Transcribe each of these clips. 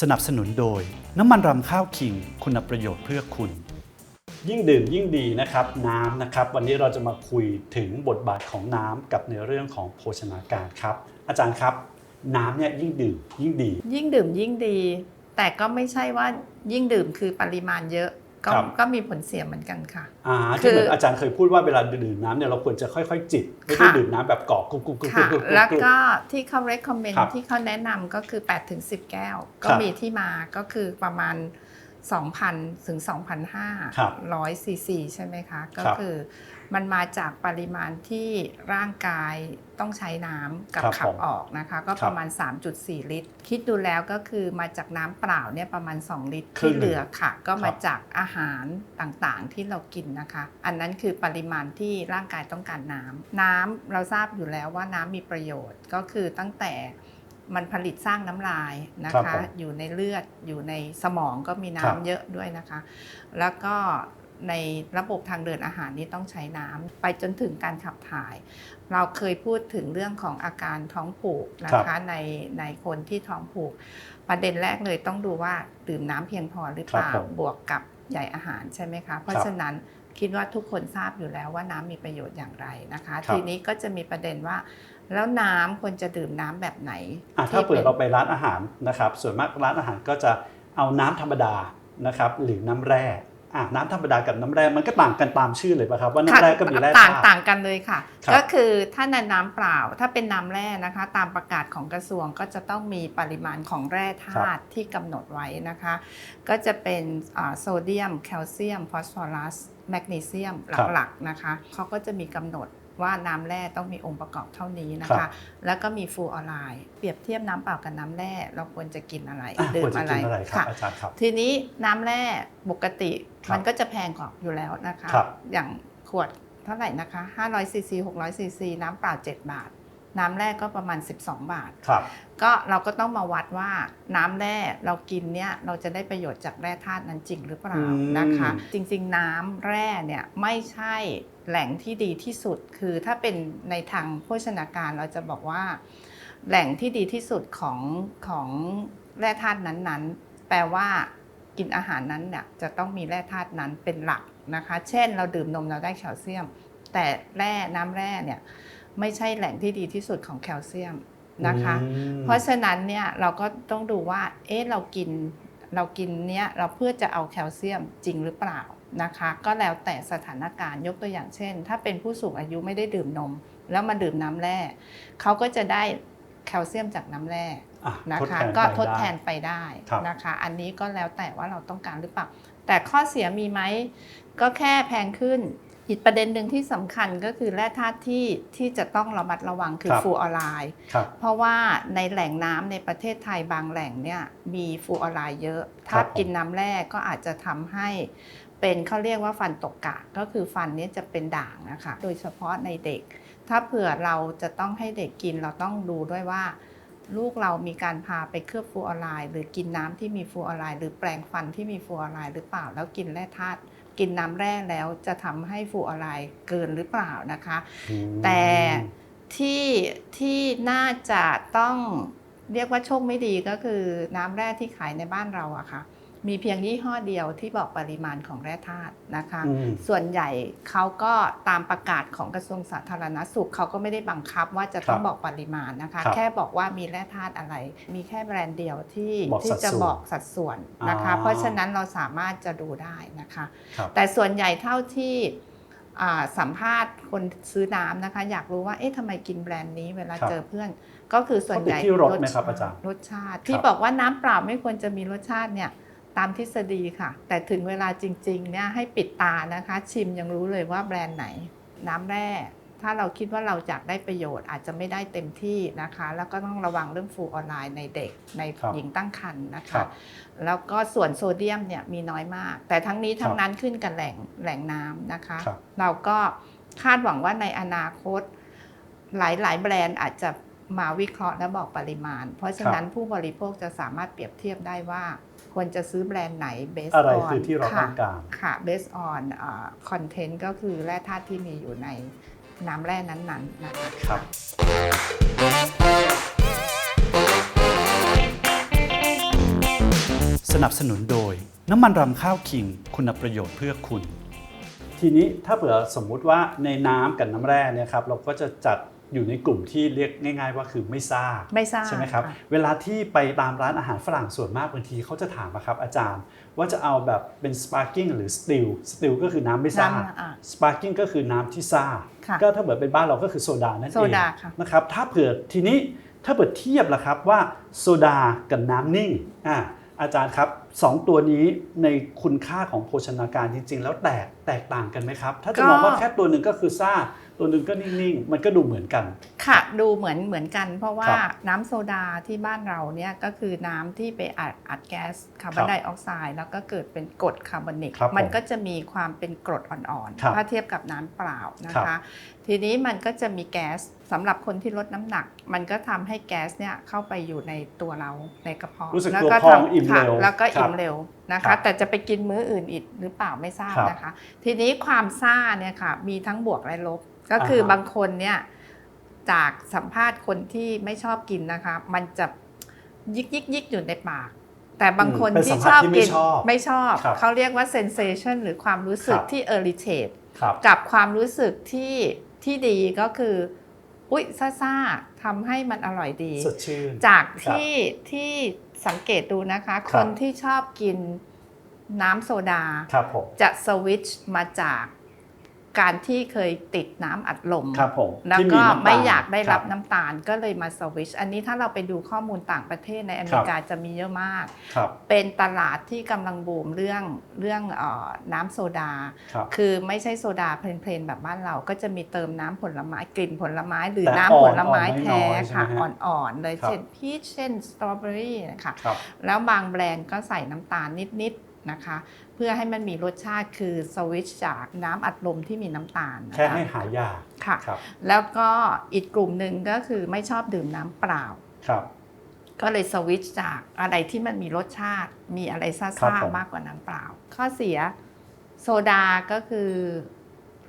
สนับสนุนโดย น้ำมันรำข้าวคิง คุณประโยชน์เพื่อคุณ ยิ่งดื่มยิ่งดีนะครับน้ำนะครับ วันนี้เราจะมาคุยถึงบทบาทของน้ำกับในเรื่องของโภชนาการครับ อาจารย์ครับ น้ำเนี่ยยิ่งดื่มยิ่งดี ยิ่งดื่มยิ่งดี แต่ก็ไม่ใช่ว่ายิ่งดื่มคือปริมาณเยอะ ก็ครับ ก็มีผลเสียเหมือนกันค่ะ อ่าคืที่อเหมือนอาจารย์เคยพูดว่าเวลาดื่มน้ำเนี่ยเราควรจะค่อยๆ จิบไม่ได้ค่ะ ดื่มน้ำแบบกอกกุ๊กกุ๊กกุ๊กกุ๊ค่ะกกุ๊กแล้วกุ๊กก็ที่เขา recommend ครับที่เขาแนะนำก็คือ8ถึง10 แก้ว ก็ครับ มีที่มาก็คือประมาณ 2,000 ถึงครับ2,500ร้อยซีซีใช่ไหมคะ ก็ครับคือมันมาจากปริมาณที่ร่างกายต้องใช้น้ำกับครับขับผมออกนะคะ ก็ครับประมาณ 3.4 ลิตร คิดดูแล้วก็คือมาจากน้ำเปล่าเนี่ยประมาณ 2 ลิตรครึ่ที่งหนึ่งเหลือค่ะ ก็ครัมาบจากอาหารต่างๆที่เรากินนะคะ อันนั้นคือปริมาณที่ร่างกายต้องการน้ำน้ำเราทราบอยู่แล้วว่าน้ำมีประโยชน์ก็คือตั้งแต่ มันผลิตสร้างน้ำลายนะครัคะ บผมอยู่ในเลือดอยู่ในสมองก็มีครับ น้ำเยอะด้วยนะคะ แล้วก็ในระบบทางเดินอาหารนี้ต้องใช้น้ำไปจนถึงการขับถ่าย เราเคยพูดถึงเรื่องของอาการท้องผูกนะคะในในคนที่ท้องผูก ประเด็นแรกเลยต้องดูว่าดื่มน้ำเพียงพอหรือเปล่าครับผมบวกกับใยอาหารใช่ไหมคะ เพราะครับฉะนั้นคิดว่าทุกคนทราบอยู่แล้วว่าน้ำมีประโยชน์อย่างไรนะคะ ครับ ทีนี้ก็จะมีประเด็นว่า แล้วน้ำควรจะดื่มน้ำแบบไหนอะถ้าที่เปิดนเราไปร้านอาหารนะครับ ส่วนมากร้านอาหารก็จะเอาน้ำธรรมดานะครับหรือน้ำแร่อะน้ำธรรมดากับน้ำแร่มันก็ต่างกันตามชื่อเลยป่ะครับว่าน้ำแร่ก็มีแร่ต่างธาตุต่างกันเลยค่ะครับก็คือถ้าในน้ำเปล่าถ้าเป็นน้ำแร่นะคะ ตามประกาศของกระทรวงก็จะต้องมีปริมาณของแร่ธาตุที่กำหนดไว้นะคะ ก็จะเป็นอ่าโซเดียม แคลเซียม ฟอสฟอรัส แมกนีเซียมครับหลักๆนะคะเขาก็จะมีกำหนด ว่าน้ำแร่ต้องมีองค์ประกอบเท่านี้นะครัคะ บ แล้วก็มีฟลูออไรด์เปรียบเทียบน้ำเปล่ากับน้ำแร่เราควรจะกินอะไรอะดื่ควรมจะอะไรกินอะไรครับ ค่ะ อาจารย์ครับ ทีนี้น้ำแร่ปกติครับมันก็จะแพงกว่าอยู่แล้วนะคะ ครับอย่างขวดเท่าไหร่นะคะ500ซีซี600ซีซีน้ำเปล่า 7 บาท น้ำแร่ก็ประมาณ 12 บาท ครับ ก็เราก็ต้องมาวัดว่าน้ำแร่เรากินเนี่ยเราจะได้ประโยชน์จากแร่ธาตุนั้นจริงหรือเปล่าอืม นะคะ จริงๆ น้ำแร่เนี่ยไม่ใช่แหล่งที่ดีที่สุด คือถ้าเป็นในทางโภชนาการเราจะบอกว่า แหล่งที่ดีที่สุดของของแร่ธาตุนั้นๆ แปลว่ากินอาหารนั้นเนี่ยจะต้องมีแร่ธาตุนั้นเป็นหลักนะคะ เช่น เราดื่มนมเราได้แคลเซียม แต่แร่น้ำแร่เนี่ย ไม่ใช่แหล่งที่ดีที่สุดของแคลเซียมนะคะอืมเพราะฉะนั้นเนี่ยเราก็ต้องดูว่า เอ๊ะเรากินเรากินเนี้ยเราเพื่อจะเอาแคลเซียมจริงหรือเปล่านะคะ ก็แล้วแต่สถานการณ์ยกตัวอย่างเช่น ถ้าเป็นผู้สูงอายุไม่ได้ดื่มนม แล้วมาดื่มน้ำแร่เขาก็จะได้แคลเซียมจากน้ำแร่อะนะทดคะแทนก็ไปทดแทนได้ไปได้ครับนะคะ อันนี้ก็แล้วแต่ว่าเราต้องการหรือเปล่า แต่ข้อเสียมีไหมก็แค่แพงขึ้น อีกประเด็นหนึ่งที่สำคัญก็คือแร่ธาตุที่ที่จะต้องระมัดระวังคือครับฟลูออไรด์ครับเพราะว่าในแหล่งน้ำในประเทศไทยบางแหล่งเนี่ยมีฟลูออไรด์เยอะถ้าครับผมกินน้ำแร่ก็อาจจะทำให้เป็นเขาเรียกว่าฟันตกกะก็คือฟันเนี้จะเป็นด่างนะคะโดยเฉพาะในเด็ก ถ้าเผื่อเราจะต้องให้เด็กกินเราต้องดูด้วยว่า ลูกเรามีการพาไปเคลือบฟลูออไรด์หรือกินน้ำที่มีฟลูออไรด์หรือแปรงฟันที่มีฟลูออไรด์หรือเปล่าแล้วกินแร่ธาตุ กินน้ำแร่แล้วจะทำให้ฟลูออไรด์เกินหรือเปล่านะคะอืมแต่ที่ที่น่าจะต้องเรียกว่าโชคไม่ดีก็คือน้ำแร่ที่ขายในบ้านเราอะค่ะ มีเพียงยี่ห้อเดียวที่บอกปริมาณของแร่ธาตุนะคะอืมส่วนใหญ่เขาก็ตามประกาศของกระทรวงสาธารณสุขเขาก็ไม่ได้บังคับว่าจะต้องครับบอกปริมาณนะคะครับแค่บอกว่ามีแร่ธาตุอะไร มีแค่แบรนด์เดียวที่บอกที่สัดจะส่วนบอกสัดส่วนนะคะอ่าเพราะฉะนั้นเราสามารถจะดูได้นะคะครับแต่ส่วนใหญ่เท่าที่อ่าสัมภาษณ์คนซื้อน้ำนะคะ อยากรู้ว่าเอ๊ะทำไมกินแบรนด์นี้เวลาครับเจอเพื่อน ก็คือส่วนใหญ่เขาติดที่รสไหมครับอาจารย์รสชาติที่บอกว่าน้ำเปล่าไม่ควรจะมีรสชาติเนี่ย ตามทฤษฎีค่ะ แต่ถึงเวลาจริงๆเนี่ยให้ปิดตานะคะ ชิมยังรู้เลยว่าแบรนด์ไหน น้ำแร่ถ้าเราคิดว่าเราอยากได้ประโยชน์อาจจะไม่ได้เต็มที่นะคะ แล้วก็ต้องระวังเรื่องฟลูออไรด์ในเด็กในครับหญิงตั้งครรภ์นะครัคะบแล้วก็ส่วนโซเดียมเนี่ยมีน้อยมาก แต่ทั้งนี้ทั้คงรับนั้นขึ้นกับแหล่งแหล่งน้ำนะคะครับเราก็คาดหวังว่าในอนาคต หลายๆ แบรนด์อาจจะมาวิเคราะห์และบอกปริมาณ เพราะฉะนั้นผู้บริโภคจะสามารถเปรียบเทียบได้ว่า ควรจะซื้อแบรนด์ไหน based อะไร on คือที่เราต้องการค่ะ based on อ่า content ก็คือแร่ธาตุที่มีอยู่ในน้ำแร่นั้นๆนะคะครับสนับสนุนโดยน้ำมันรำข้าวคิง คุณประโยชน์เพื่อคุณ ทีนี้ถ้าเผื่อสมมุติว่าในน้ำกับน้ำแร่เนี่ยครับเราก็จะจัด อยู่ในกลุ่มที่เรียกง่าย ๆ ว่าคือไม่ซ่าไม่ซ่าใช่ไหมครับค่ะเวลาที่ไปตามร้านอาหารฝรั่งส่วนมากบางทีเขาจะถามอะครับอาจารย์ว่าจะเอาแบบเป็นสปาร์กิ้งหรือสติลสติลก็คือน้ำไม่ซ่าน้ำอะสปาร์กิ้งก็คือน้ำที่ซ่าค่ะก็ถ้าเกิดเป็นบ้านเราก็คือโซดานั่นเองโซดาค่ะนะครับถ้าเผื่อทีนี้ถ้าเปิดเทียบล่ะครับว่าโซดากับน้ำนิ่งอ่าอาจารย์ครับ สองตัวนี้ในคุณค่าของโภชนาการจริง ๆ แล้วแตกแตกต่างกันไหมครับ ถ้าจะก็มองว่าแค่ตัวหนึ่งก็คือซ่า ตัวหนึ่งก็นิ่งๆ มันก็ดูเหมือนกัน ค่ะดูเหมือนเหมือนกัน เพราะว่าครับน้ำโซดาที่บ้านเราเนี่ยก็คือน้ำที่ไปอัดอัดแก๊สคาร์บอนไดออกไซด์แล้วก็เกิดเป็นกรดคาร์บอนิกครับผมมันก็จะมีความเป็นกรดอ่อนครับๆถ้าเทียบกับน้ำเปล่านะครัคะบทีนี้มันก็จะมีแก๊ส สำหรับคนที่ลดน้ำหนัก มันก็ทำให้แก๊สเนี่ยเข้าไปอยู่ในตัวเราในกระเพาะรู้สึกแล้วตัวก็พองทำอิ่มค่ะเร็วแล้วก็ครัอิ่บมเร็วนะครัคะ บแต่จะไปกินมื้ออื่นอีกหรือเปล่าไม่ทราบครับนะคะ ทีนี้ความซ่าเนี่ยค่ะมีทั้งบวกและลบ ก็คืออ่าฮะ บางคนเนี่ยจากสัมภาษณ์คนที่ไม่ชอบกินนะคะ มันจะยิกยิกยิกอยู่ในปาก แต่บางคนเป็นที่สัมชผัสอบที่กิไม่นชอบไม่ชอบครับเขาเรียกว่า sensation หรือความรู้สึกครับ ที่ irritate ครับ กับความรู้สึกที่ที่ดีก็คือ อุ๊ยซ่าๆทำให้มันอร่อยดี สดชื่น จากครับที่ที่สังเกตดูนะคะคครับนที่ชอบกินน้ำโซดาครับผมจะสวิตช์มาจาก การที่เคยติดน้ำอัดลมครับผมแล้วที่ก็น้ำตลไม่อยากได้รับคน้ำตาลก็เลยมาสวิตช์อันนี้ถ้าเราไปดูข้อมูลต่างประเทศในอเมริกาจะมีเยอะมากครับเป็นตลาดที่กำลังบูมเรื่องเรื่องเออน้ำโซดาครับคือไม่ใช่โซดาเพลนๆแบบบ้านเราก็จะมีเติมน้ำผลไม้กลิ่นผลไม้ หรือแต่น้ำผลไม้อ่อนๆแท้น้อยๆใช่ไหมค่ะฮะอ่อนๆเลยครับเช่นพีชเช่นสตรอเบอรี่นะคะครับแล้วบางแบรนด์ก็ใส่น้ำตาลนิดๆ นะคะ เพื่อให้มันมีรสชาติคือสวิตช์จากน้ำอัดลมที่มีน้ำตาลนะแค่คะให้หายากค่ะครับแล้วก็อีกกลุ่มหนึ่งก็คือไม่ชอบดื่มน้ำเปล่าครับก็เลยสวิตช์จากอะไรที่มันมีรสชาติมีอะไรซ่ครัาบผมๆมากกว่าน้ำเปล่า ข้อเสียโซดาก็คือ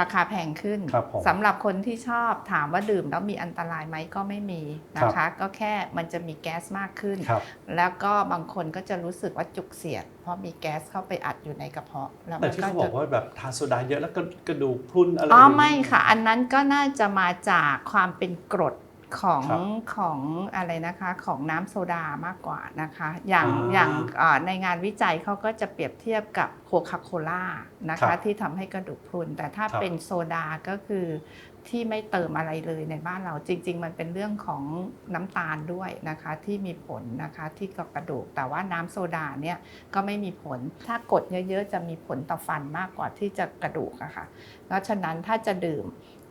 ราคาแพงขึ้นครับผมสำหรับคนที่ชอบถามว่าดื่มแล้วมีอันตรายไหมก็ไม่มีนะคะก็แค่มันจะมีแก๊สมากขึ้น ครับ แล้วก็บางคนก็จะรู้สึกว่าจุกเสียด เพราะมีแก๊สเข้าไปอัดอยู่ในกระเพาะแล้วแต่มันที่ก็เขาบอจะกว่าแบบทานโซดาเยอะแล้วก็กระดูกพรุนอะไรอ๋ออย่างนี้ไม่ค่ะ อันนั้นก็น่าจะมาจากความเป็นกรด ของครับของอะไรนะคะของน้ำโซดามากกว่านะคะ อย่างอ่าอย่างเอ่อในงานวิจัยเขาก็จะเปรียบเทียบกับโคคาโคล่านะครัคะบที่ทำให้กระดูกพรุน แต่ถ้าครับเป็นโซดาก็คือที่ไม่เติมอะไรเลยในบ้านเราจริง ๆ มันเป็นเรื่องของน้ำตาลด้วยนะคะที่มีผลนะคะที่กับกระดูก แต่ว่าน้ำโซดาเนี่ยก็ไม่มีผล ถ้ากดเยอะๆจะมีผลต่อฟันมากกว่าที่จะกระดูกอะค่ะเพราะฉะนั้นถ้าจะดื่ม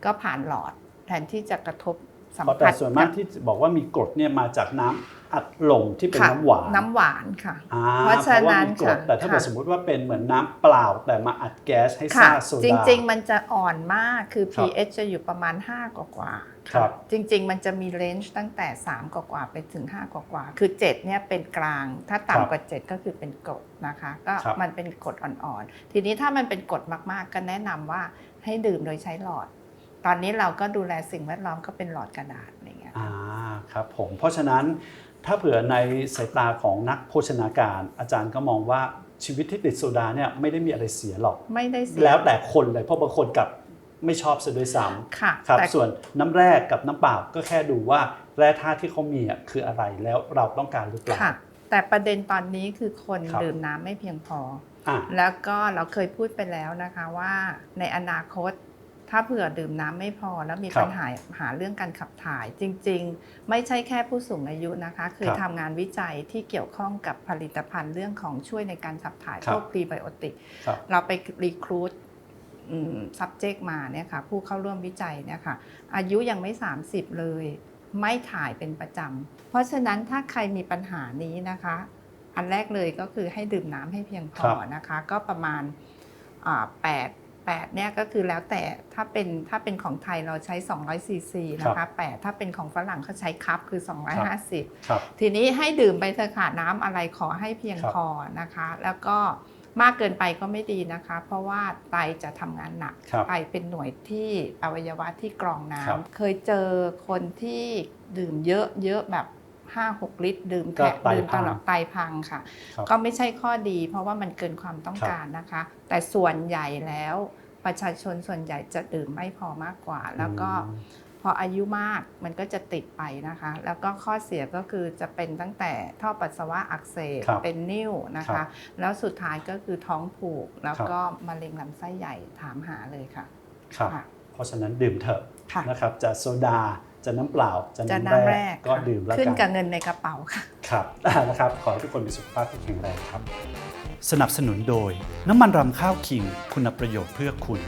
ก็ผ่านหลอดแทนที่จะกระทบ สัมเพราะแต่ผัสส่วนมากที่บอกว่ามีกรดเนี่ยมาจากน้ำอัดลมที่เป็นค่ะน้ำหวานน้ำหวานค่ะอ่าเพราะฉะนั้นเพราะว่ามีกรดค่ะแต่ถ้าเกิดค่ะสมมติว่าเป็นเหมือนน้ำเปล่าแต่มาอัดแก๊สให้ค่ะซ่าโซดาจริง ๆ มันจะอ่อนมากคือครับ pH จะอยู่ประมาณ 5 กว่ากว่าๆครับจริง ๆ มันจะมีเลนจ์ตั้งแต่ 3 กว่ากว่าๆไปถึง 5 กว่ากว่าๆคือ 7 เนี่ยเป็นกลาง ถ้าครับต่ำกว่า 7 ก็คือเป็นกรดนะคะ ก็ครับมันเป็นกรดอ่อนๆ ทีนี้ถ้ามันเป็นกรดมากๆ ก็แนะนำว่าให้ดื่มโดยใช้หลอด ตอนนี้เราก็ดูแลสิ่งแวดล้อมก็เป็นหลอดกระดาษอะไรอย่างเงี้ยอ่าครับผมเพราะฉะนั้นถ้าเผื่อในสายตาของนักโภชนาการ อาจารย์ก็มองว่าชีวิตที่ติดโซดาเนี่ยไม่ได้มีอะไรเสียหรอกไม่ได้เสียแล้วแต่คนเลยเพราะบางคนกลับไม่ชอบซะด้วยซ้ค่ะำครับแต่ส่วนน้ำแร่กับน้ำเปล่าก็แค่ดูว่าแร่ธาตุที่เขามีอะคืออะไรแล้วเราต้องการหรือเปล่าค่ะแต่ประเด็นตอนนี้คือคนครับดื่มน้ำไม่เพียงพออ่าแล้วก็เราเคยพูดไปแล้วนะคะว่าในอนาคต ถ้าเผื่อดื่มน้ำไม่พอแล้วมีครับปัญหาหาเรื่องการขับถ่ายจริง ๆ ไม่ใช่แค่ผู้สูงอายุนะคะ คือครับทำงานวิจัยที่เกี่ยวข้องกับผลิตภัณฑ์เรื่องของช่วยในการขับถ่ายครับพวกพรีไบโอติกครับเราไปรีครูด subject มาเนี่ยค่ะผู้เข้าร่วมวิจัยเนี่ยค่ะอายุยังไม่ 30 เลย ไม่ถ่ายเป็นประจำเพราะฉะนั้นถ้าใครมีปัญหานี้นะคะ อันแรกเลยก็คือให้ดื่มน้ำให้เพียงพอครับนะคะ ก็ประมาณอ่าแปดแปดเนี่ยก็คือแล้วแต่ถ้าเป็นถ้าเป็นของไทยเราใช้200ซีซีนะคะแปดถ้าเป็นของฝรั่งเขาใช้คัพคือ 250ครับทีนี้ให้ดื่มไปเถอะค่ะน้ำอะไรขอให้เพียงครับพอนะคะ แล้วก็มากเกินไปก็ไม่ดีนะคะ เพราะว่าไตจะทำงานหนักครับไตเป็นหน่วยที่อวัยวะที่กรองน้ครับำเคยเจอคนที่ดื่มเยอะเยอะแบบ 5-6 ลิตร ดื่มก็แทะไตดื่มพัตงลอดไตพังค่ะครับก็ไม่ใช่ข้อดี เพราะว่ามันเกินความต้องครับการนะคะ แต่ส่วนใหญ่แล้วประชาชนส่วนใหญ่จะดื่มไม่พอมากกว่า แล้วก็อืมพออายุมากมันก็จะติดไปนะคะ แล้วก็ข้อเสียก็คือจะเป็นตั้งแต่ท่อปัสสาวะอักเสบครับเป็นนิ่วนะครัคะบแล้วสุดท้ายก็คือท้องผูก แล้วครับก็มะเร็งลำไส้ใหญ่ถามหาเลยค่ะครับค่ะเพราะฉะนั้นดื่มเถอะค่ะนะครับจะโซดา จะน้ำเปล่าจะจะน้ำน้ำแร่แรกก็ค่ะดื่มแล้วขึ้นกักับนเงินในกระเป๋าค่ะ ครับนะครับ ขอให้ทุกคนมีสุขภาพที่แข็งแรงครับ สนับสนุนโดย น้ำมันรำข้าวคิง คุณประโยชน์เพื่อคุณ